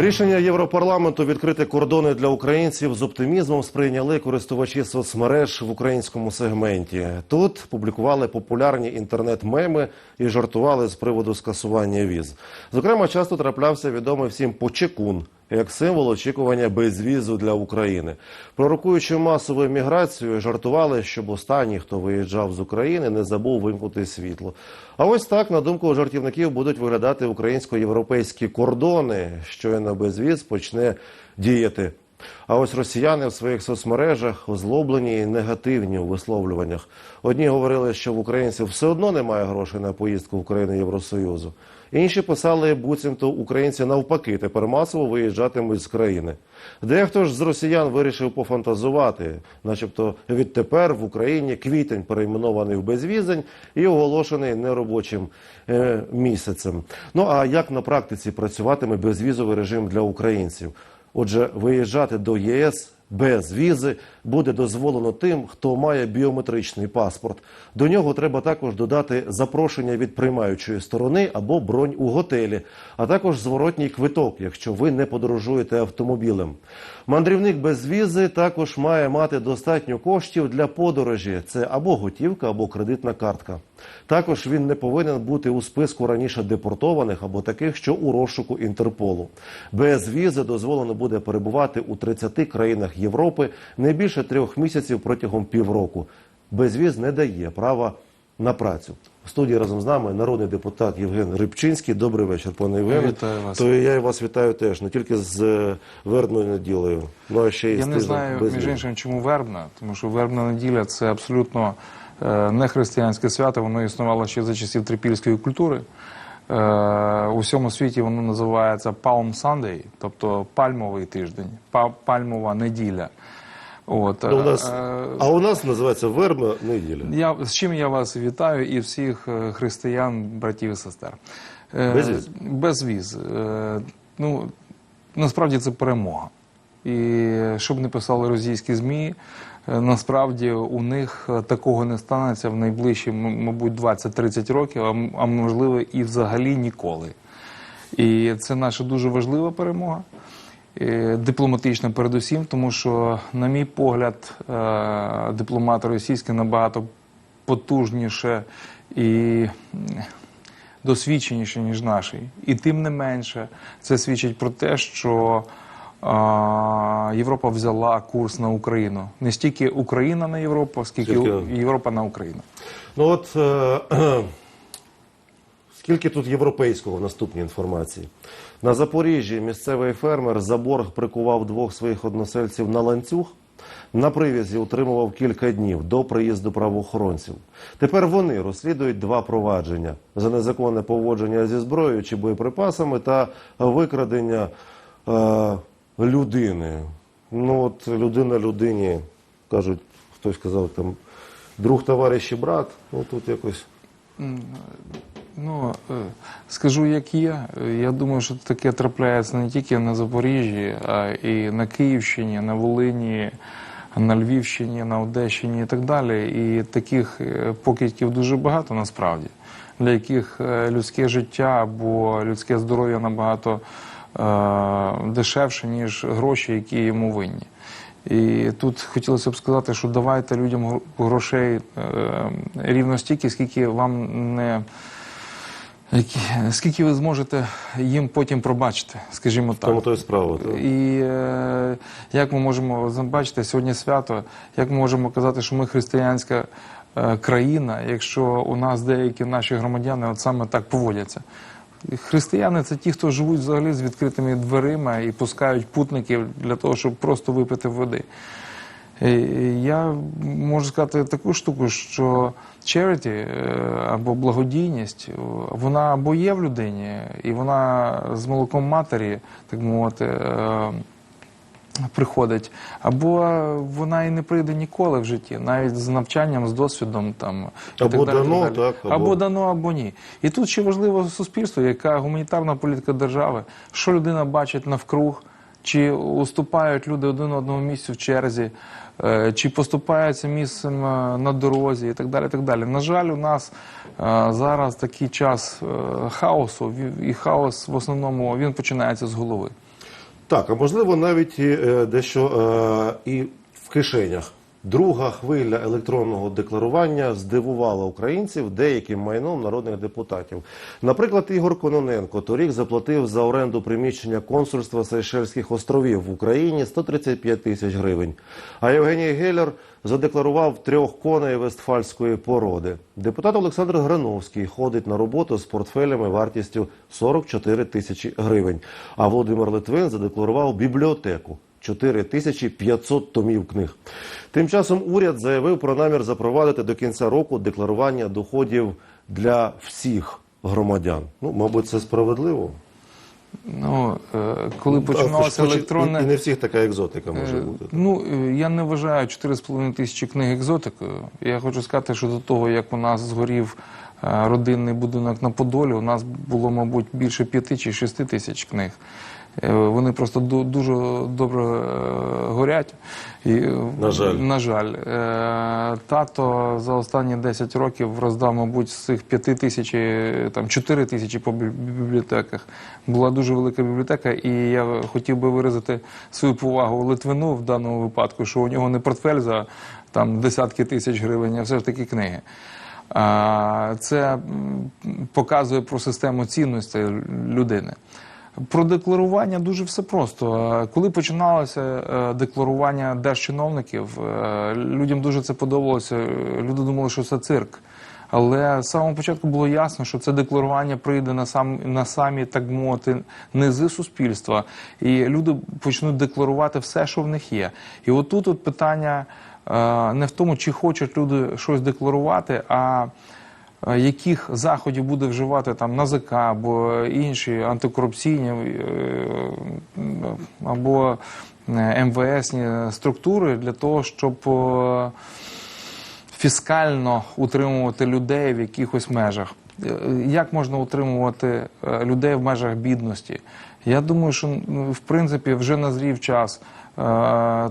Рішення Європарламенту відкрити кордони для українців з оптимізмом сприйняли користувачі соцмереж в українському сегменті. Тут публікували популярні інтернет-меми і жартували з приводу скасування віз. Зокрема, часто траплявся відомий всім почекун як символ очікування безвізу для України. Пророкуючи масову еміграцію, жартували, щоб останній, хто виїжджав з України, не забув вимкнути світло. А ось так, на думку жартівників, будуть виглядати українсько-європейські кордони, щойно безвіз почне діяти. А ось росіяни в своїх соцмережах озлоблені і негативні у висловлюваннях. Одні говорили, що в українців все одно немає грошей на поїздку в країни Євросоюзу. Інші писали, буцімто українці навпаки тепер масово виїжджатимуть з країни. Дехто ж з росіян вирішив пофантазувати, начебто відтепер в Україні квітень перейменований в безвізень і оголошений неробочим е, місяцем. Ну а як на практиці працюватиме безвізовий режим для українців? Отже, виїжджати до ЄС без візи буде дозволено тим, хто має біометричний паспорт. До нього треба також додати запрошення від приймаючої сторони або бронь у готелі, а також зворотній квиток, якщо ви не подорожуєте автомобілем. Мандрівник без візи також має мати достатньо коштів для подорожі. Це або готівка, або кредитна картка. Також він не повинен бути у списку раніше депортованих або таких, що у розшуку Інтерполу. Без візи дозволено буде перебувати у 30 країнах Європи не більше трьох місяців протягом півроку. Безвіз не дає права на працю. В студії разом з нами народний депутат Євген Рибчинський. Добрий вечір, пане Євгене. Вітаю вас. То я і вас вітаю теж не тільки з е, вербною неділею, ну а ще й Я з не знаю, між іншим, чому вербна, тому що вербна неділя це абсолютно е, не християнське свято, воно існувало ще за часів трипільської культури. Е, у всьому світі воно називається Palm Sunday, тобто пальмовий тиждень, пальмова неділя. От, Ну, у нас, е, а у нас називається вербна неділя. Я з чим я вас вітаю і всіх е, християн, братів і сестер. Е, Без віз? Без віз. Е, Ну насправді це перемога. І щоб не писали російські змі, е, насправді у них е, такого не станеться в найближчі, мабуть, 20-30 років, а можливо і взагалі ніколи. І це наша дуже важлива перемога. Е, Дипломатична передусім, тому що, на мій погляд, е, дипломати російські набагато потужніше і досвідченіше, ніж наші. І тим не менше, це свідчить про те, що Європа взяла курс на Україну. Не стільки Україна на Європу, скільки Скільки- Європа на Україну. Ну от е, скільки тут європейського в наступній інформації? На Запоріжжі місцевий фермер за борг прикував двох своїх односельців на ланцюг. На привізі утримував кілька днів до приїзду правоохоронців. Тепер вони розслідують два провадження за незаконне поводження зі зброєю чи боєприпасами та викрадення е, людини. Ну от людина людині кажуть, хтось сказав там друг, товариш і брат. Ну тут якось Ну, е, скажу, як є. Я думаю, що таке трапляється не тільки на Запоріжжі, а і на Київщині, на Волині, на Львівщині, на Одещині і так далі. І таких е, покидьків дуже багато насправді, для яких е, людське життя або людське здоров'я набагато е, дешевше, ніж гроші, які йому винні. І тут хотілося б сказати, що давайте людям грошей рівно стільки, скільки вам не які, скільки ви зможете їм потім пробачити, скажімо так. тому то і справа. так. І е, як ми можемо бачити сьогодні свято, як ми можемо казати, що ми християнська е, країна, якщо у нас деякі наші громадяни от саме так поводяться. Християни це ті, хто живуть взагалі з відкритими дверима і пускають путників для того, щоб просто випити води. Е, Я можу сказати таку штуку, що charity е, або благодійність, е, вона або є в людині, і вона з молоком матері, так мовити, приходить, або вона і не прийде ніколи в житті, навіть з навчанням, з досвідом там і Або так далі, дано, так далі. так, або- або дано, або ні. І тут ще важливо суспільство, яка гуманітарна політика держави, що людина бачить навкруг. Чи уступають люди один одному місцю в черзі, е, чи поступаються місцем е, на дорозі і так далі. так далі. На жаль, у нас е, зараз такий час хаосу, і хаос в основному він починається з голови. Так, а можливо навіть дещо і в кишенях. Друга хвиля електронного декларування здивувала українців деяким майном народних депутатів. Наприклад, Ігор Кононенко торік заплатив за оренду приміщення консульства Сейшельських островів в Україні 135 тисяч гривень. А Євгеній Геляр задекларував трьох коней вестфальської породи. Депутат Олександр Грановський ходить на роботу з портфелями вартістю 44 тисячі гривень. А Володимир Литвин задекларував бібліотеку. 4500 томів книг. Тим часом уряд заявив про намір запровадити до кінця року декларування доходів для всіх громадян. Ну, мабуть, це справедливо. Ну, е, коли починалося Хоч- хоч і- не всіх така екзотика може Е, бути. Ну, е, я не вважаю 4,5 тисячі книг екзотикою. Я хочу сказати, що до того, як у нас згорів родинний будинок на Подолі, у нас було, мабуть, більше 5 чи 6 тисяч книг. Е, Вони просто дуже добре е, горять. І, На жаль. На жаль. Е, Тато за останні 10 років роздав, мабуть, з цих 5 тисяч, там 4 тисячі по бібліотеках. Була дуже велика бібліотека, і я хотів би виразити свою повагу Литвину в даному випадку, що у нього не портфель за там десятки тисяч гривень, а все ж таки книги. Це показує про систему цінностей людини. Про декларування дуже все просто. Коли починалося е, декларування держчиновників, е, людям дуже це подобалося. Люди думали, що це цирк. Але з самого початку було ясно, що це декларування прийде на сам на самі, так мовити, низи суспільства, і люди почнуть декларувати все, що в них є. І отут от питання е, не в тому, чи хочуть люди щось декларувати, а яких заходів буде вживати там НАЗК або інші антикорупційні е, або е, МВСні структури для того, щоб е, фіскально утримувати людей в якихось межах. Е, Як можна утримувати е, людей в межах бідності? Я думаю, що ну, в принципі вже назрів час е,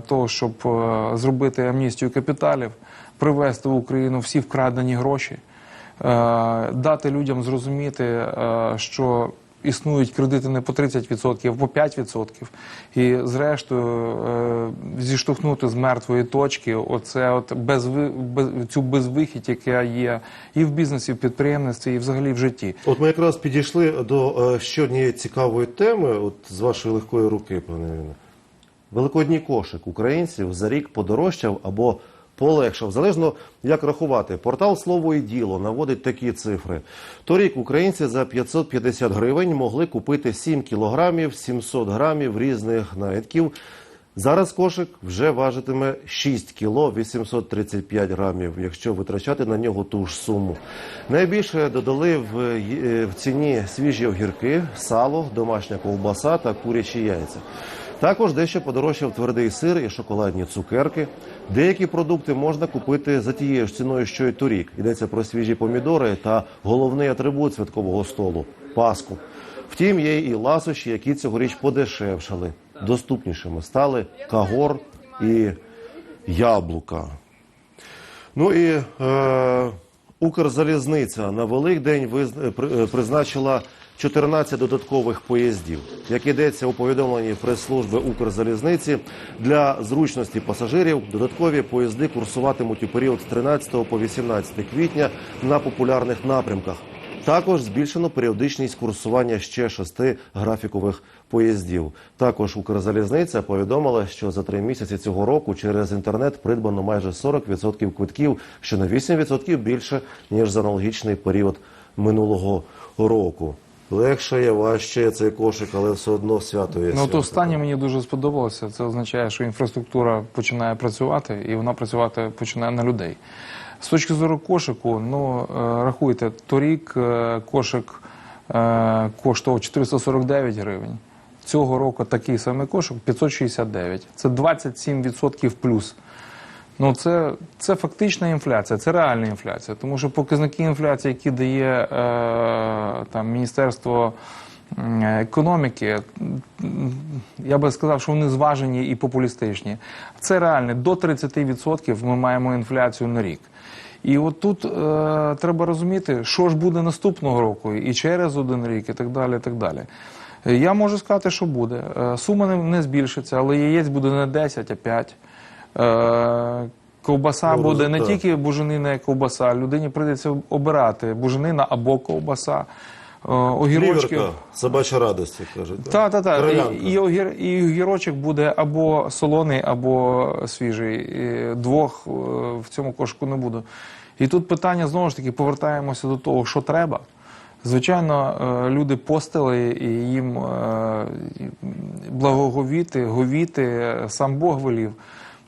того, щоб е, зробити амністію капіталів, привезти в Україну всі вкрадені гроші, е, дати людям зрозуміти, е, що існують кредити не по 30%, а по 5%. І зрештою е, зіштовхнути з мертвої точки оце от безви, без, цю безвихідь, яка є і в бізнесі, і в підприємництві, і взагалі в житті. От ми якраз підійшли до е, ще однієї цікавої теми, от з вашої легкої руки, пане Ірина. Великодній кошик українців за рік подорожчав або полегшав, залежно як рахувати. Портал Слово і діло наводить такі цифри. Торік українці за 550 гривень могли купити 7 кілограмів 700 грамів різних наїдків. Зараз кошик вже важитиме 6 кіло 835 грамів, якщо витрачати на нього ту ж суму. Найбільше додали в, е, в ціні свіжі огірки, сало, домашня ковбаса та курячі яйця. Також дещо подорожчав твердий сир і шоколадні цукерки. Деякі продукти можна купити за тією ж ціною, що й торік. Йдеться про свіжі помідори та головний атрибут святкового столу паску. Втім, є і ласощі, які цьогоріч подешевшали. Доступнішими стали кагор і яблука. Ну і е, Укрзалізниця на Великдень е, призначила 14 додаткових поїздів. Як йдеться у повідомленні прес-служби Укрзалізниці, для зручності пасажирів додаткові поїзди курсуватимуть у період з 13 по 18 квітня на популярних напрямках. Також збільшено періодичність курсування ще шести графікових поїздів. Також Укрзалізниця повідомила, що за три місяці цього року через інтернет придбано майже 40% квитків, що на 8% більше ніж за аналогічний період минулого року. Легше є, важче є цей кошик, але все одно свято є. Ну, свято. то останнє мені дуже сподобалося. Це означає, що інфраструктура починає працювати, і вона працювати починає на людей. З точки зору кошику, ну е, рахуйте, торік е, кошик е, коштував 449 гривень. Цього року такий самий кошик 569. Це 27% плюс. Ну, це, це фактична інфляція, це реальна інфляція. Тому що показники інфляції, які дає е, там, Міністерство економіки, я би сказав, що вони зважені і популістичні. Це реальне. До 30% ми маємо інфляцію на рік. І от тут е, треба розуміти, що ж буде наступного року, і через один рік, і так далі. І так далі. Я можу сказати, що буде. Е, Сума не збільшиться, але яєць буде не 10, а 5. Е, Ковбаса Ну, буде не результат. тільки буженина і ковбаса, людині прийдеться обирати буженина або ковбаса. Е, Огірочки. Ліверка, собача радість, як кажуть. Так, так, так. Кров'янка. І, і, огір, і огірочок буде або солоний, або свіжий. І двох е, в цьому кошику не буде. І тут питання знову ж таки повертаємося до того, що треба. Звичайно, люди постили і їм благоговіти, говіти, сам Бог велів.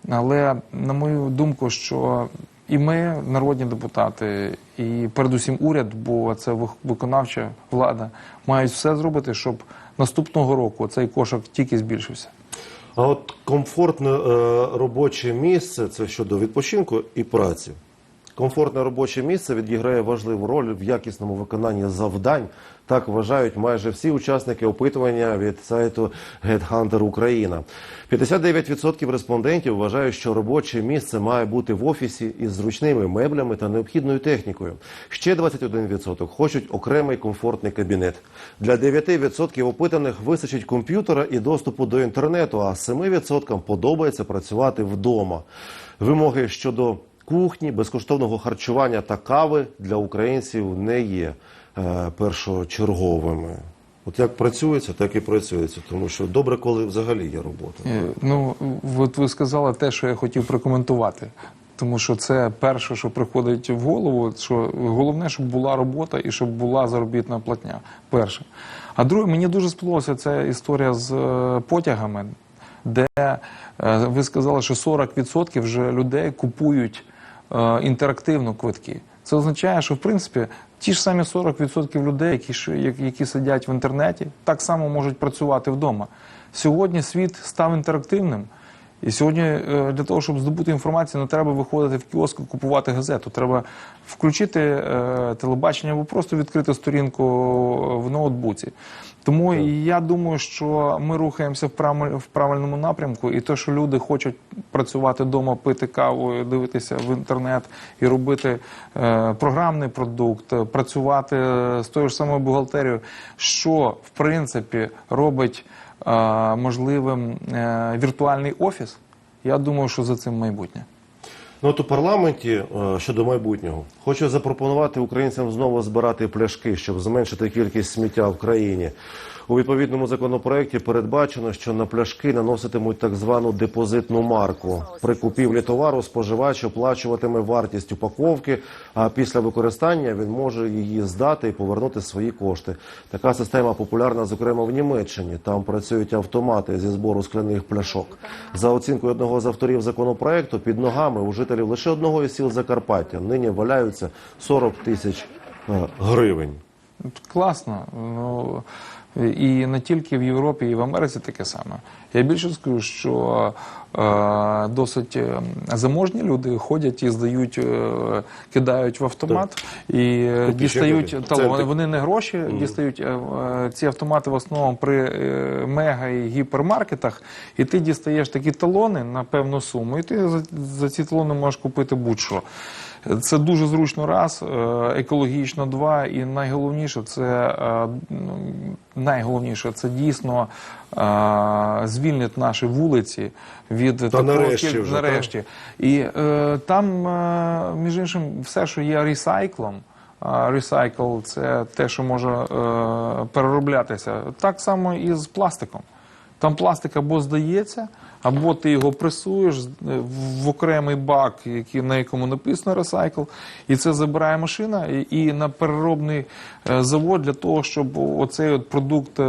Але на мою думку, що і ми, народні депутати, і передусім уряд, бо це виконавча влада, мають все зробити, щоб наступного року цей кошик тільки збільшився. А от комфортне е, робоче місце це щодо відпочинку і праці. Комфортне робоче місце відіграє важливу роль в якісному виконанні завдань. Так вважають майже всі учасники опитування від сайту Headhunter Україна. 59% респондентів вважають, що робоче місце має бути в офісі із зручними меблями та необхідною технікою. Ще 21% хочуть окремий комфортний кабінет. Для 9% опитаних вистачить комп'ютера і доступу до інтернету, а 7% подобається працювати вдома. Вимоги щодо кухні, безкоштовного харчування та кави для українців не є е, першочерговими. От як працюється, так і працюється, тому що добре, коли взагалі є робота. Ну, от ви сказали те, що я хотів прокоментувати. Тому що це перше, що приходить в голову, що головне, щоб була робота і щоб була заробітна платня. Перше. А друге, мені дуже сподобалася ця історія з е, потягами, де е, ви сказали, що 40% вже людей купують інтерактивно квитки. Це означає, що в принципі ті ж самі 40% людей, які, які сидять в інтернеті, так само можуть працювати вдома. Сьогодні світ став інтерактивним. І сьогодні е, для того, щоб здобути інформацію, не треба виходити в кіоск і купувати газету. Треба включити е, телебачення або просто відкрити сторінку в ноутбуці. Тому я думаю, що ми рухаємося в правильному напрямку, і те, що люди хочуть працювати вдома, пити каву, дивитися в інтернет і робити е, програмний продукт, е, працювати з тою ж самою бухгалтерією, що в принципі робить е, можливим е, віртуальний офіс. Я думаю, що за цим майбутнє. Ну от у парламенті е, щодо майбутнього хочу запропонувати українцям знову збирати пляшки, щоб зменшити кількість сміття в країні. У відповідному законопроекті передбачено, що на пляшки наноситимуть так звану депозитну марку. При купівлі товару споживач оплачуватиме вартість упаковки, а після використання він може її здати і повернути свої кошти. Така система популярна, зокрема в Німеччині. Там працюють автомати зі збору скляних пляшок. За оцінкою одного з авторів законопроекту, під ногами у жителів лише одного із сіл Закарпаття нині валяються 40 тисяч е, гривень. Класно. Ну, і не тільки в Європі, і в Америці таке саме. Я більше скажу, що е, досить е, заможні люди ходять і здають, е, кидають в автомат і е, дістають талони. Вони не гроші дістають. е, е, Ці автомати в основному при е, мега і гіпермаркетах, і ти дістаєш такі талони на певну суму, і ти за, за ці талони можеш купити будь-що. Це дуже зручно раз, е, екологічно два, і найголовніше це е, ну, найголовніше це дійсно е, звільнить наші вулиці від такого нарешті кіль- вже, нарешті. І е, там, між іншим, все, що є ресайклом. Ресайкл це те, що може е, перероблятися. Так само і з пластиком. Там пластик або здається, або ти його пресуєш з- в окремий бак, який, на якому написано ресайкл, і це забирає машина і, і на переробний е, завод для того, щоб оцей от продукт е,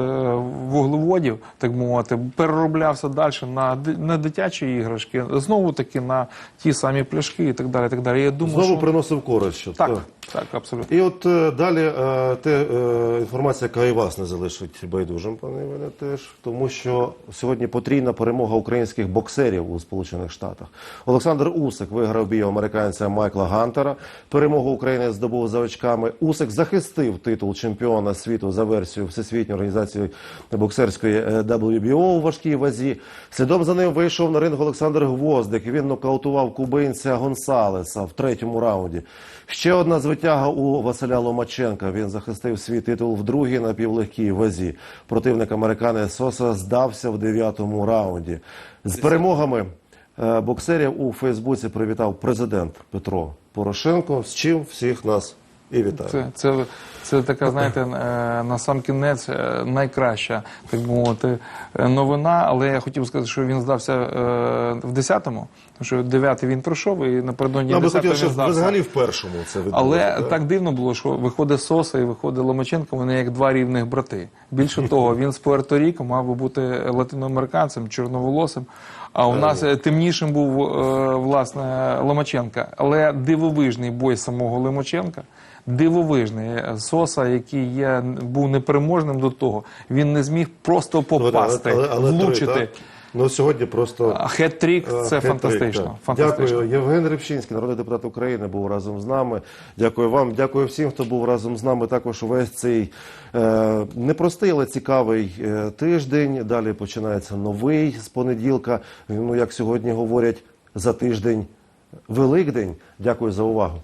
вуглеводів, так мовити, перероблявся далі на, на дитячі іграшки, знову таки на ті самі пляшки і так далі. І так далі. Я думаю, Знову що... приносив користь. Що так, так, абсолютно. І от е, далі е, те е, інформація, яка і вас не залишить байдужим, пане Іване, теж тому, що сьогодні потрійна перемога українських боксерів у Сполучених Штатах. Олександр Усик виграв бій американця Майкла Гантера. Перемогу України здобув за очками. Усик захистив титул чемпіона світу за версією Всесвітньої організації боксерської е, WBO у важкій вазі. Слідом за ним вийшов на ринг Олександр Гвоздик. Він нокаутував кубинця Гонсалеса в третьому раунді. Ще одна звитяга у Василя Ломаченка. Він захистив свій титул в другій напівлегкій вазі. Противник американець Соса здався в дев'ятому раунді. З перемогами е, боксерів у Фейсбуці привітав президент Петро Порошенко. З чим всіх нас і вітаю. Це, це, це така, знаєте, е, на сам кінець е, найкраща, так би мовити, е, новина. Але я хотів сказати, що він здався в 10-му, тому що 9-й він пройшов і напередодні Я 10-го хотів, він здався. взагалі в першому це відбулося. Але так? так дивно було, що виходить Соса і виходить Ломаченко, вони як два рівних брати. Більше того, він з Пуерто-Ріко мав би бути латиноамериканцем, чорноволосим. А у нас е, темнішим був е, власне Ломаченка. Але дивовижний бой самого Ломаченка. Дивовижний Соса, який є, був непереможним до того, він не зміг просто Ну, попасти, влучити. Три, так? Ну сьогодні просто А хет-трік це хет-трик, фантастично. так. фантастично. Дякую. Євген Рибчинський, народний депутат України, був разом з нами. Дякую вам. Дякую всім, хто був разом з нами. Також увесь цей е, непростий, але цікавий е, тиждень. Далі починається новий з понеділка. Ну як сьогодні говорять, за тиждень Великдень. Дякую за увагу.